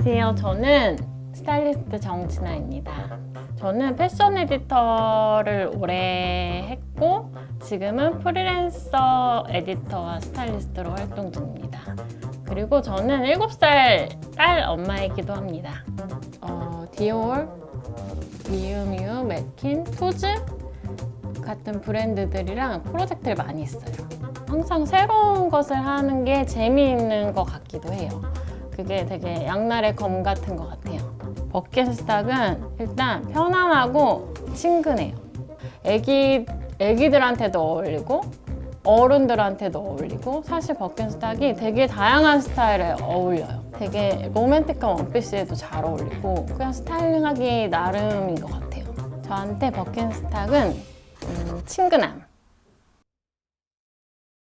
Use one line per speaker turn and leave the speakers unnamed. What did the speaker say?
안녕하세요. 저는 스타일리스트 정진아입니다. 저는 패션 에디터를 오래 했고 지금은 프리랜서 에디터와 스타일리스트로 활동 중입니다. 그리고 저는 7살 딸 엄마이기도 합니다. 어, 디올, 미유미유, 맥킨, 투즈 같은 브랜드들이랑 프로젝트를 많이 했어요. 항상 새로운 것을 하는 게 재미있는 것 같기도 해요. 그게 되게 양날의 검 같은 것 같아요. 버킷 스탁은 일단 편안하고 친근해요. 애기, 애기들한테도 어울리고 어른들한테도 어울리고 사실 버킷 스탁이 되게 다양한 스타일에 어울려요. 되게 로맨틱한 원피스에도 잘 어울리고 그냥 스타일링하기 나름인 것 같아요. 저한테 버킷 스탁은 음, 친근함.